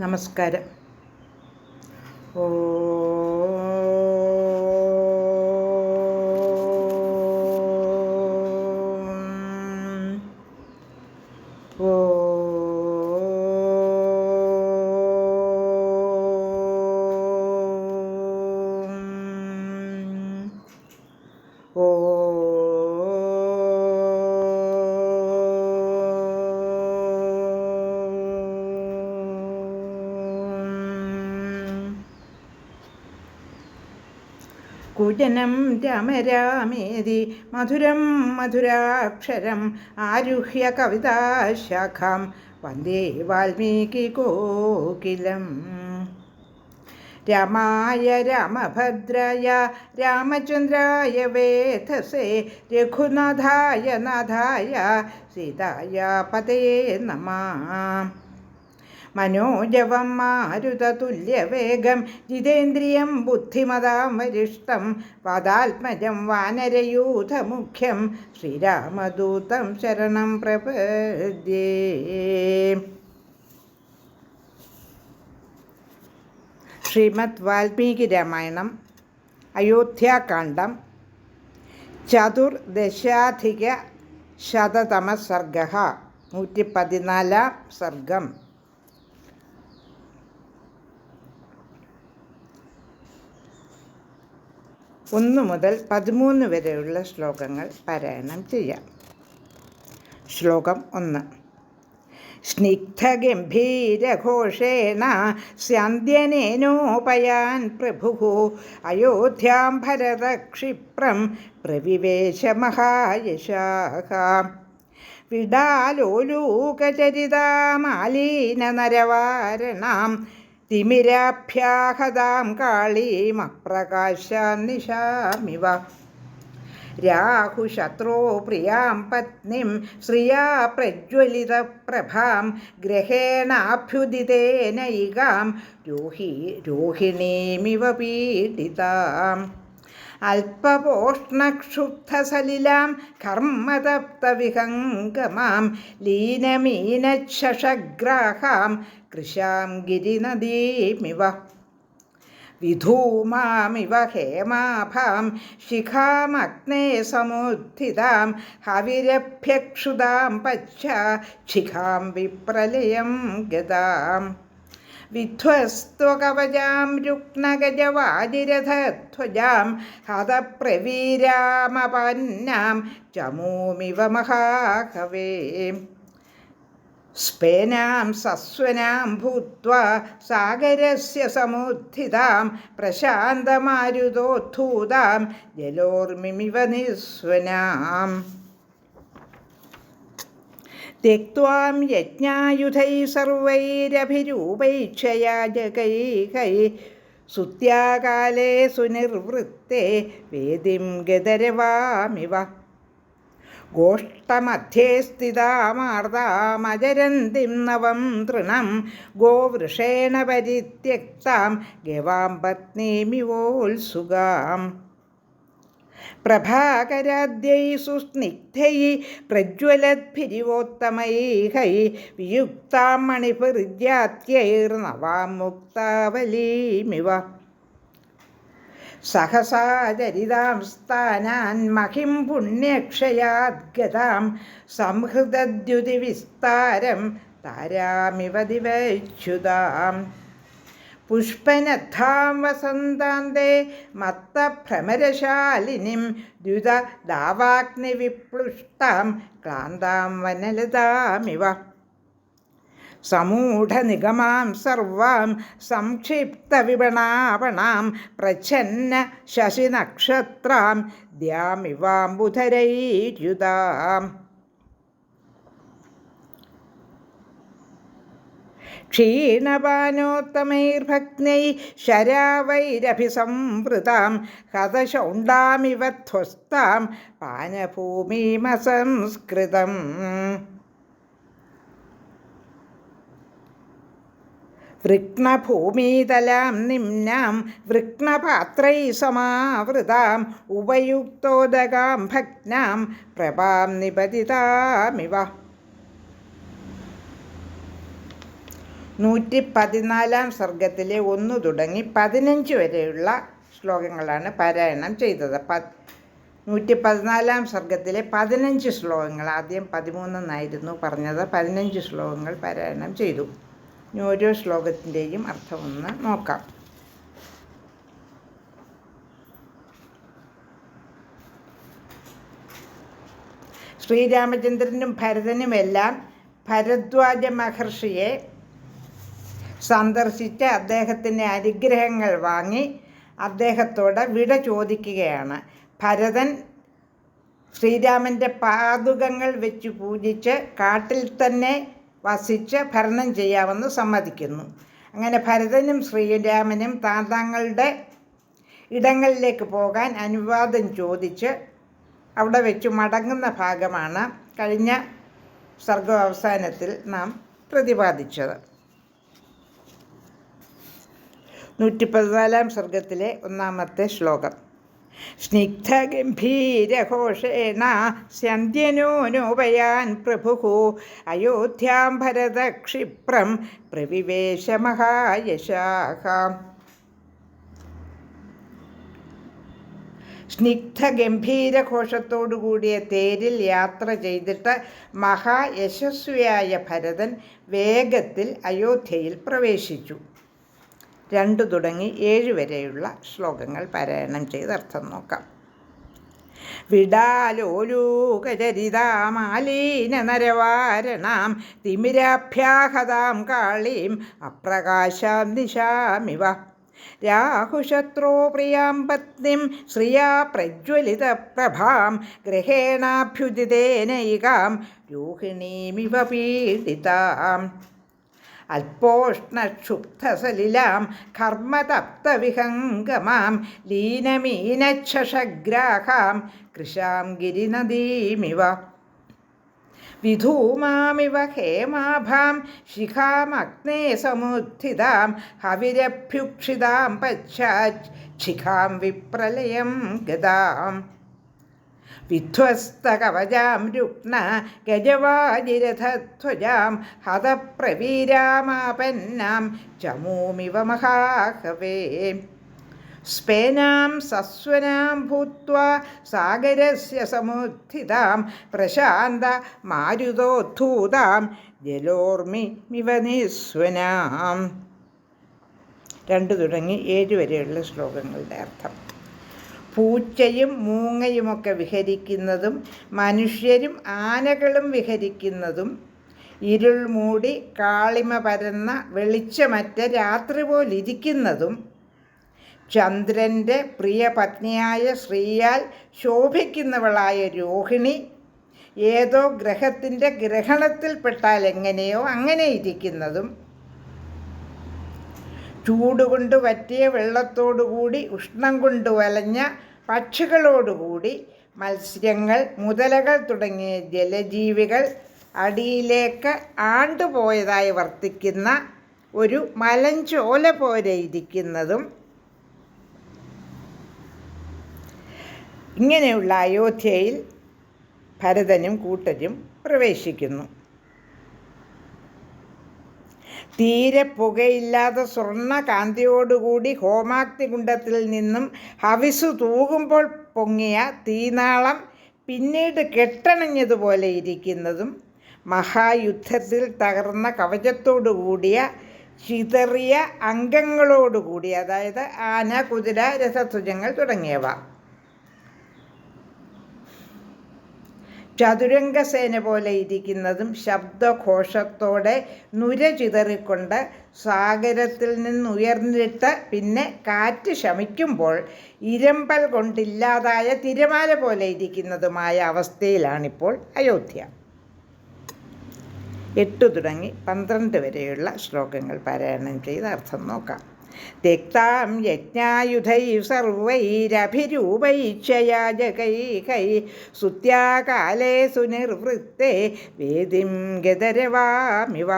നമസ്കാരം. ഓ കുജനം രാമരാമേതി മധുരം മധുരാക്ഷരം ആരുഹ്യ കവിതാശാഖാം വന്ദേ വാൽമീകി കോകിലം രാമായ രാമഭദ്രായ രാമചന്ദ്രായ വേധസേ രഘുനാഥായ നാഥായ സീതായ പതേ നമ മനോജവം മാരുതതുല്യവേഗം ജിതേന്ദ്രിയം ബുദ്ധിമതാം വരിഷ്ടം പാദാത്മജം വാനരയൂഥമുഖ്യം ശ്രീരാമദൂതം ശരണം പ്രപദ്യേ. ശ്രീമദ് വാൽമീകി രാമായണം അയോധ്യാകാന്ഡം ചതുർദശാധിക ശതതമ സർഗ നൂറ്റി പതിനാലാം സർഗം. ഒന്ന് മുതൽ പതിമൂന്ന് വരെയുള്ള ശ്ലോകങ്ങൾ പാരായണം ചെയ്യാം. ശ്ലോകം ഒന്ന്. സ്നിഗ്ധഗംഭീരഘോഷേണ സ്യന്ധ്യനേനോപയാൻ പ്രഭു അയോധ്യാം ഭരതക്ഷിപ്രം പ്രവിവേശ മഹായശാഹ വിടാലോലൂകചരിതാമാലീനനരവാരണാം തിമിരാഭ്യാഹതാം കാളീമപ്രകാശാന്നിശാമിവ രാഹുശത്രോ പ്രിയാം പത്നിം ശ്രിയാ പ്രജ്വലിത പ്രഭാം ഗ്രഹേണാഭ്യുദിതേനൈകാം. രോഹി രോഹിണീമിവ പീഡിതാം. അല്പപോഷ്ണക്ഷുബ്ധസലിലാം കർമ്മതപ്തവിഹംഗമാം ലീനമീനശഷഗ്രാഹാം കൃശാം ഗിരിനദീമിവ. വിധൂമാമിവ ഹേമാഭാം ശിഖാമഗ്നേ സമുദ്ധിതാം ഹവിരഭ്യക്ഷുതാം പച്ച ശിഖാം വിപ്രലയം ഗതാം. വിധ്വസ്ത്വകവചാം രുക്നഗജവാജിരഥധ്വജാം ഹതപ്രവീരാമപന്നാം ചമൂമിവ മഹാകവേ. സ്പേനാം സസ്വനാം ഭൂത്വാ സാഗരസ്യ സമുദ്ധിതാം പ്രശാന്തമാരുതോദ്ധൂതാം ജലോർമിമിവ നിസ്വനാം. त्यक्त्वां यज्ञायुधैः सर्वैरभिरूपैक्षया जगैकै सुत्याकाले सुनिर्वृत्ते वेदिं गदरवामिव गोष्ठमध्ये स्थितामार्तामजरन्तीं नवं तृणं गोवृषेण परित्यक्तां गवां पत्नीमिवोत्सुगाम् പ്രഭാകരാദ്യൈ സുസ്നിഗ്ധൈ പ്രജ്വലദ്ഭിരിവോത്തമൈഹൈ വിയുക്താം മണിപുർജാത്യൈർനവാം മുക്താവലീമിവ സഹസാചരിതാം സ്ഥാനാൻ മഹിം പുണ്യക്ഷയാദ്ഗതാം സംഹൃതദ്യുതിവിസ്താരം താരാമിവ ദിവച്യുതാം പുഷ്പനദ്ധാം വസന്താന്തേ മത്തഭ്രമരശാലിനിം ദ്യുത ദാവാഗ്നിവിപ്ലുഷ്ടാം ക്ലാന്താം വനലതാമിവ. സമൂഢനിഗമാം സർവാം സംക്ഷിപ്തവിപണാപണാം പ്രച്ഛന്ന ശശിനക്ഷത്രാം ദ്യാമിവാംബുധരൈര്യുതാം. ക്ഷീണപാനോത്തമൈർഭക്നൈ ശരാവൈരഭിസംവൃതാം ഹതശൗണ്ടാമിവ ധ്വസ്താം പാനഭൂമിമസംസ്കൃതം. വൃക്ണഭൂമിതലാം നിംനാം വൃക്ണപാത്രൈ സമാവൃതാം ഉപയുക്തോദകാം ഭഗ്നാം പ്രഭാം നിപതിതാമിവ നൂറ്റി പതിനാലാം സർഗത്തിലെ ഒന്ന് തുടങ്ങി പതിനഞ്ച് വരെയുള്ള ശ്ലോകങ്ങളാണ് പാരായണം ചെയ്തത്. പ നൂറ്റി പതിനാലാം സർഗത്തിലെ പതിനഞ്ച് ശ്ലോകങ്ങൾ ആദ്യം പതിമൂന്നെന്നായിരുന്നു പറഞ്ഞത്. പതിനഞ്ച് ശ്ലോകങ്ങൾ പാരായണം ചെയ്തു. ഇനി ഓരോ ശ്ലോകത്തിന്റെയും അർത്ഥമൊന്ന് നോക്കാം. ശ്രീരാമചന്ദ്രനും ഭരതനുമെല്ലാം ഭരദ്വാജ മഹർഷിയെ സന്ദർശിച്ച് അദ്ദേഹത്തിന്റെ അനുഗ്രഹങ്ങൾ വാങ്ങി അദ്ദേഹത്തോട് വിട ചോദിക്കുകയാണ്. ഭരതൻ ശ്രീരാമന്റെ പാതുകങ്ങൾ വെച്ച് പൂജിച്ച് കാട്ടിൽ തന്നെ വസിച്ച് ഭരണം ചെയ്യാമെന്ന് സമ്മതിക്കുന്നു. അങ്ങനെ ഭരതനും ശ്രീരാമനും താന്താങ്ങളുടെ ഇടങ്ങളിലേക്ക് പോകാൻ അനുവാദം ചോദിച്ച് അവിടെ വെച്ച് മടങ്ങുന്ന ഭാഗമാണ് കഴിഞ്ഞ സർഗാവസാനത്തിൽ നാം പ്രതിപാദിച്ചത്. നൂറ്റി പതിനാലാം സർഗത്തിലെ ഒന്നാമത്തെ ശ്ലോകം. സ്നിഗ്ധഗംഭീരഘോഷേണ സ്യന്ത്യനോനോപയാൻ പ്രഭു അയോധ്യാം ഭരതക്ഷിപ്രം പ്രവിവേശ മഹായശാഖാം സ്നിഗ്ധ കൂടിയ തേരിൽ യാത്ര ചെയ്തിട്ട് മഹായശസ്വിയായ ഭരതൻ വേഗത്തിൽ അയോധ്യയിൽ പ്രവേശിച്ചു. രണ്ടു തുടങ്ങി ഏഴ് വരെയുള്ള ശ്ലോകങ്ങൾ പാരായണം ചെയ്ത് അർത്ഥം നോക്കാം. വിടാലോലൂകചരിതാമാലീന നരവാരണാം തിമിരാഭ്യാഹതാം കാളീം അപ്രകാശാം ദിശാമിവ രാഹുശത്രോ പ്രിയാം പത്നിം ശ്രിയാ പ്രജ്വലിത പ്രഭാം ഗ്രഹേണാഭ്യുദിതേനൈകാം രോഹിണീമിവ പീഡിതാം. അല്പോഷ്ണക്ഷുബ്ധസലിലാം കർമ്മതപ്തവിഹംഗമാം ലീനമീനച്ഛഗ്രാഹാം കൃശാം ഗിരിനദീമിവ. വിധൂമാമിവ ഹേമാഭാം ശിഖാമഗ്നേ സമുദ്ധിതാം ഹവിരഭ്യുക്ഷിതാം പശ്ചാത് ശിഖാം വിപ്രലയം ഗതാം. വിധ്വസ്തകവചാം രുക്ണ ഗജവാജിരഥധ്വജാം ഹതപ്രവീരാമാപന്നാം ചമൂമിവ മഹാഹവേ. സ്പേനാം സസ്വനാം ഭൂത്വാ സാഗരസ്യ സമുദ്ധിതാം പ്രശാന്ത മാരുതോദ്ധൂതാം ജലോർമി മിവനിസ്വനാം രണ്ട് തുടങ്ങി ഏഴ് വരെയുള്ള ശ്ലോകങ്ങളുടെ അർത്ഥം. പൂച്ചയും മൂങ്ങയുമൊക്കെ വിഹരിക്കുന്നതും മനുഷ്യരും ആനകളും വിഹരിക്കുന്നതും ഇരുൾ മൂടി കാളിമ പരന്ന വെളിച്ചമറ്റ രാത്രി പോലിരിക്കുന്നതും ചന്ദ്രന്റെ പ്രിയ പത്നിയായ ശ്രീയാൽ ശോഭിക്കുന്നവളായ രോഹിണി ഏതോ ഗ്രഹത്തിന്റെ ഗ്രഹണത്തിൽപ്പെട്ടാൽ എങ്ങനെയോ അങ്ങനെ ഇരിക്കുന്നതും ചൂടുകൊണ്ട് വറ്റിയ വെള്ളത്തോടുകൂടി ഉഷ്ണം കൊണ്ട് വലഞ്ഞ പക്ഷികളോടുകൂടി മത്സ്യങ്ങൾ മുതലകൾ തുടങ്ങിയ ജലജീവികൾ അടിയിലേക്ക് ആണ്ടുപോയതായി വർത്തിക്കുന്ന ഒരു മലഞ്ചോല പോലെ ഇരിക്കുന്നതും ഇങ്ങനെയുള്ള അയോധ്യയിൽ ഭരതനും കൂട്ടരും പ്രവേശിക്കുന്നു. തീരെ പുകയില്ലാതെ സ്വർണ കാന്തിയോടുകൂടി ഹോമാക്തി കുണ്ടത്തിൽ നിന്നും ഹവിസു തൂകുമ്പോൾ പൊങ്ങിയ തീനാളം പിന്നീട് കെട്ടണഞ്ഞതുപോലെ ഇരിക്കുന്നതും മഹായുദ്ധത്തിൽ തകർന്ന കവചത്തോടു കൂടിയ ചിതറിയ അംഗങ്ങളോടുകൂടി അതായത് ആന കുതിര രസത്വജങ്ങൾ തുടങ്ങിയവ. ചതുരംഗസേന പോലെ ഇരിക്കുന്നതും ശബ്ദഘോഷത്തോടെ നുര ചിതറിക്കൊണ്ട് സാഗരത്തിൽ നിന്നുയർന്നിട്ട് പിന്നെ കാറ്റ് ശമിക്കുമ്പോൾ ഇരമ്പൽ കൊണ്ടില്ലാതായ തിരമാല പോലെ ഇരിക്കുന്നതുമായ അവസ്ഥയിലാണിപ്പോൾ അയോധ്യ. എട്ടു തുടങ്ങി പന്ത്രണ്ട് വരെയുള്ള ശ്ലോകങ്ങൾ പാരായണം ചെയ്ത് അർത്ഥം നോക്കാം. त्यक्तां यज्ञायुधैः सर्वैरभिरूपैक्षयाजकैकै सुत्याकाले सुनिर्वृत्ते वेदिं गदरवामिव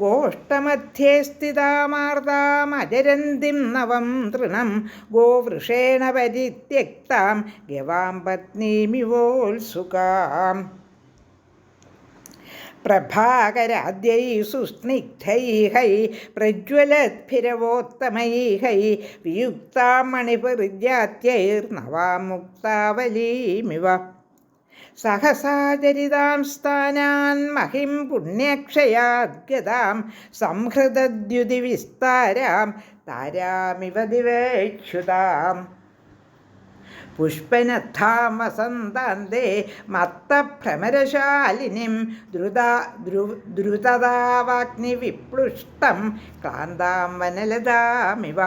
गोष्ठमध्ये स्थितामार्तामजरन्तीं नवं तृणं गोवृषेण परित्यक्तां गवां पत्नीमिवोत्सुकाम् പ്രഭാകരാദ്യൈ സുസ്നിഗ്ധൈഹൈ പ്രജ്വലദ്ഭിരവോത്തമൈഹൈ വിയുക്താ മണിപരിജാത്യൈർനവാമുക്താവലീമിവ സഹസാചരിതാം സ്ഥാനാൻ മഹിം പുണ്യക്ഷയാദ്ഗതാം സംഹൃതദ്യുതിവിസ്താരാം താരാമിവ ദിവേക്ഷുതാം പുഷ്പനദ്ധാം വസന്താന്തേ മത്തഭ്രമരശാലിനിം ദ്രുത ദ്രു ദ്രുതതാവാഗ്നിവിപ്ലുഷ്ടം ക്ലാന്താം വനലതാമിവ.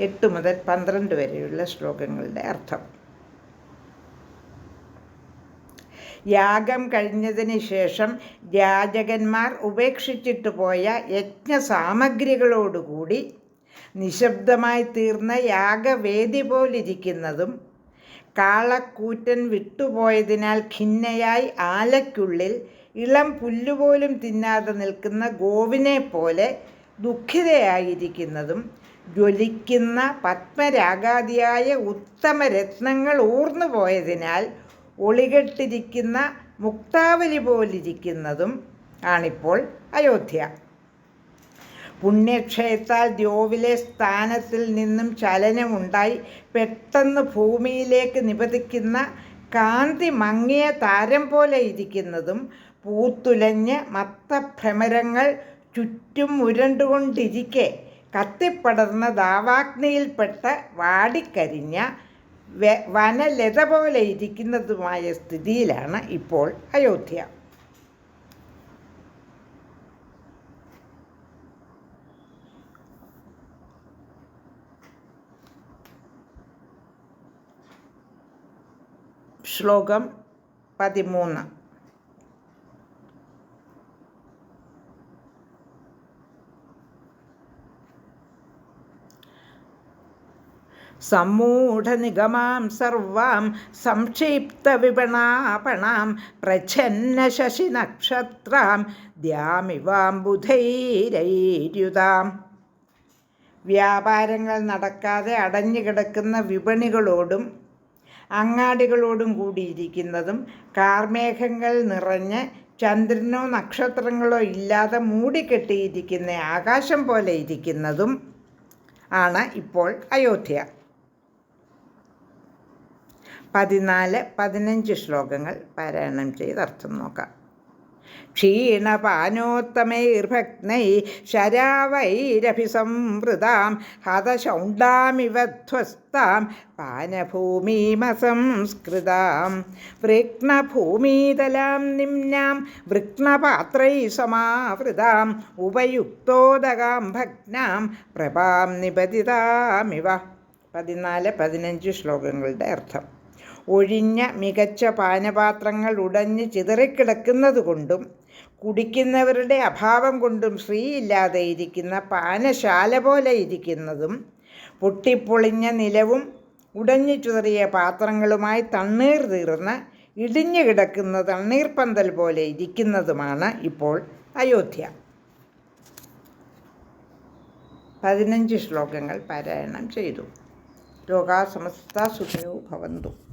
എട്ട് മുതൽ പന്ത്രണ്ട് വരെയുള്ള ശ്ലോകങ്ങളുടെ അർത്ഥം. യാഗം കഴിഞ്ഞതിന് ശേഷം യാചകന്മാർ ഉപേക്ഷിച്ചിട്ട് പോയ യജ്ഞസാമഗ്രികളോടുകൂടി നിശബ്ദമായി തീർന്ന യാഗവേദി പോലിരിക്കുന്നതും കാളക്കൂറ്റൻ വിട്ടുപോയതിനാൽ ഖിന്നയായി ആലയ്ക്കുള്ളിൽ ഇളം പുല്ലുപോലും തിന്നാതെ നിൽക്കുന്ന ഗോവിനെ പോലെ ദുഃഖിതയായിരിക്കുന്നതും ജ്വലിക്കുന്ന പത്മരാഗാദിയായ ഉത്തമ രത്നങ്ങൾ ഊർന്നു പോയതിനാൽ ഒളികെട്ടിരിക്കുന്ന മുക്താവലി പോലിരിക്കുന്നതും ആണിപ്പോൾ അയോധ്യ. പുണ്യക്ഷയത്താൽ ദ്യോവിലെ സ്ഥാനത്തിൽ നിന്നും ചലനമുണ്ടായി. പെട്ടെന്ന് ഭൂമിയിലേക്ക് നിപതിക്കുന്ന കാന്തി മങ്ങിയ താരം പോലെ ഇരിക്കുന്നതും പൂത്തുലഞ്ഞ് മത്തഭ്രമരങ്ങൾ ചുറ്റും ഉരണ്ടുകൊണ്ടിരിക്കെ കത്തിപ്പടർന്ന ദാവാഗ്നിയിൽപ്പെട്ട വാടിക്കരിഞ്ഞ വനലത പോലെ ഇരിക്കുന്നതുമായ സ്ഥിതിയിലാണ് ഇപ്പോൾ അയോധ്യ. ശ്ലോകം പതിമൂന്ന് സമ്മൂഢനിഗമാം സർവാം സംക്ഷിപ്തവിപണാപണാം ദ്യാമിവാം ബുധൈരൈര്യുതാം വ്യാപാരങ്ങൾ നടക്കാതെ അടഞ്ഞുകിടക്കുന്ന വിപണികളോടും അങ്ങാടികളോടും കൂടിയിരിക്കുന്നതും കാർമേഘങ്ങൾ നിറഞ്ഞ് ചന്ദ്രനോ നക്ഷത്രങ്ങളോ ഇല്ലാതെ മൂടിക്കെട്ടിയിരിക്കുന്ന ആകാശം പോലെ ഇരിക്കുന്നതും ആണ് ഇപ്പോൾ അയോധ്യ. പതിനാല് പതിനഞ്ച് ശ്ലോകങ്ങൾ പാരായണം ചെയ്ത് അർത്ഥം നോക്കാം. ക്ഷീണപാനോത്തമൈർഭഗ്നൈ ശരാവൈരഭിസംവൃതാം ഹതശൗണ്ടാമിവ ധ്വസ്താം പാനഭൂമിമസംസ്കൃതാം വൃക്ണഭൂമിതലാം നിമ്നാം വൃക്ണപാത്രൈ സമാവൃതാം ഉപയുക്തോദകാം ഭഗ്നാം പ്രഭാം നിപതിതാമിവ പതിനാല് പതിനഞ്ച് ശ്ലോകങ്ങളുടെ അർത്ഥം. ഒഴിഞ്ഞ മികച്ച പാനപാത്രങ്ങൾ ഉടഞ്ഞ് ചിതറിക്കിടക്കുന്നത് കൊണ്ടും കുടിക്കുന്നവരുടെ അഭാവം കൊണ്ടും ശ്രീയില്ലാതെ ഇരിക്കുന്ന പാനശാല പോലെ ഇരിക്കുന്നതും പൊട്ടിപ്പൊളിഞ്ഞ നിലവും ഉടഞ്ഞു ചുതറിയ പാത്രങ്ങളുമായി തണ്ണീർ തീർന്ന് ഇടിഞ്ഞു കിടക്കുന്ന തണ്ണീർപ്പന്തൽ പോലെ ഇരിക്കുന്നതുമാണ് ഇപ്പോൾ അയോധ്യ. പതിനഞ്ച് ശ്ലോകങ്ങൾ പാരായണം ചെയ്തു. ലോകാസമസ്ത സുഖിനോ ഭവന്തു.